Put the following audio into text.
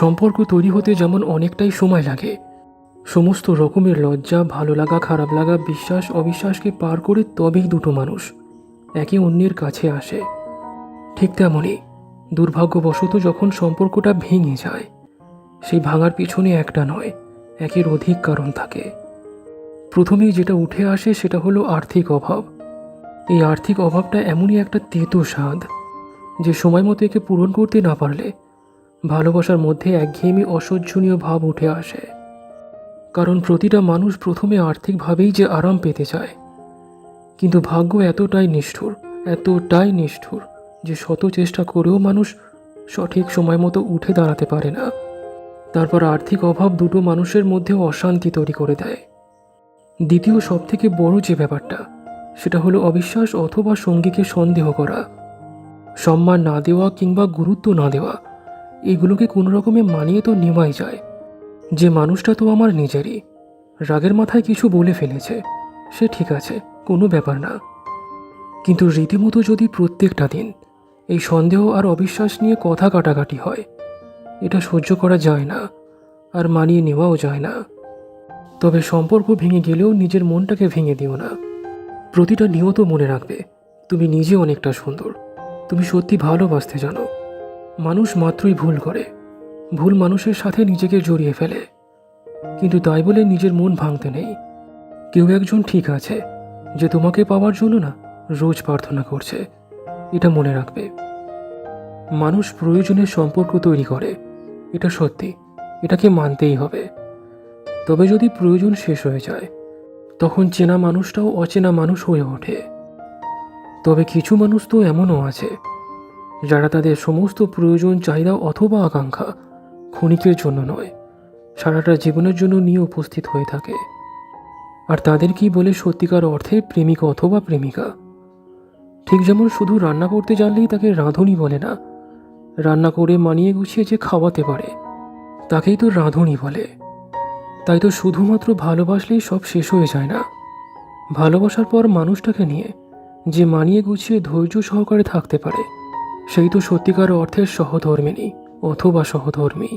সম্পর্ক তৈরি হতে যেমন অনেকটাই সময় লাগে। সমস্ত রকমের লজ্জা, ভালো লাগা, খারাপ লাগা, বিশ্বাস, অবিশ্বাসকে পার করে তবেই দুটো মানুষ একে অন্যের কাছে আসে। ঠিক তেমনই দুর্ভাগ্যবশত যখন সম্পর্কটা ভেঙে যায়, সেই ভাঙার পিছনে একটা নয়, একের অধিক কারণ থাকে। প্রথমেই যেটা উঠে আসে সেটা হলো আর্থিক অভাব। এই আর্থিক অভাবটা এমনই একটা তেতো স্বাদ, যে সময় মতো একে পূরণ করতে না পারলে ভালোবাসার মধ্যে একঘেয়েমি অসহ্যনীয় ভাব উঠে আসে। কারণ প্রতিটা মানুষ প্রথমে আর্থিকভাবেই যে আরাম পেতে চায়। কিন্তু ভাগ্য এতটাই নিষ্ঠুর এতটাই নিষ্ঠুর যে শত চেষ্টা করেও মানুষ সঠিক সময় মতো উঠে দাঁড়াতে পারে না। তারপর আর্থিক অভাব দুটো মানুষের মধ্যে অশান্তি তৈরি করে দেয়। দ্বিতীয় সবথেকে বড় যে ব্যাপারটা, সেটা হলো অবিশ্বাস অথবা সঙ্গীকে সন্দেহ করা। সম্মান না দেওয়া কিংবা গুরুত্ব না দেওয়া এগুলোকে কোনো রকমে মানিয়ে তো নেওয়াই যায়। যে মানুষটা তো আমার নিজেরই। রাগের মাথায় কিছু বলে ফেলেছে। সে ঠিক আছে, কোনো ব্যাপার না। কিন্তু রীতিমতো যদি প্রত্যেকটা দিন এই সন্দেহ আর অবিশ্বাস নিয়ে কথা কাটাকাটি হয়, এটা সহ্য করা যায় না আর মানিয়ে নেওয়াও যায় না। তবে সম্পর্ক ভেঙে গেলেও নিজের মনটাকে ভেঙে দিও না। প্রতিটা নিয়ত মনে রাখবে, তুমি নিজে অনেকটা সুন্দর। তুমি সত্যি ভালোবাসতে জানো। মানুষ মাত্রই ভুল করে। ভুল মানুষের সাথে নিজেকে জড়িয়ে ফেলে। কিন্তু তাই বলে নিজের মন ভাঙতে নেই। কেউ একজন ঠিক আছে যে তোমাকে পাওয়ার জন্য না রোজ প্রার্থনা করছে। এটা মনে রাখবে। মানুষ প্রয়োজনের সম্পর্ক তৈরি করে। এটা সত্যি। এটাকে মানতেই হবে। তবে যদি প্রয়োজন শেষ হয়ে যায়, তখন চেনা মানুষটাও অচেনা মানুষ হয়ে ওঠে। তবে কিছু মানুষ তো এমনও আছে যারা তাদের সমস্ত প্রয়োজন চাহিদা অথবা আকাঙ্ক্ষা ক্ষণিকের জন্য নয়, সারাটা জীবনের জন্য নিয়ে উপস্থিত হয়ে থাকে। আর তাদের কি বলে সত্যিকার অর্থে প্রেমিক অথবা প্রেমিকা? ঠিক যেমন শুধু রান্না করতে জানলেই তাকে রাঁধুনি বলে না, রান্না করে মানিয়ে গুছিয়ে যে খাওয়াতে পারে, তাকেই তো রাঁধুনি বলে। তাই তো শুধুমাত্র ভালোবাসলেই সব শেষ হয়ে যায় না। ভালোবাসার পর মানুষটাকে নিয়ে যে মানিয়ে গুছিয়ে ধৈর্য সহকারে থাকতে পারে সেই তো সত্যিকার অর্থের সহধর্মিনী অথবা সহধর্মী।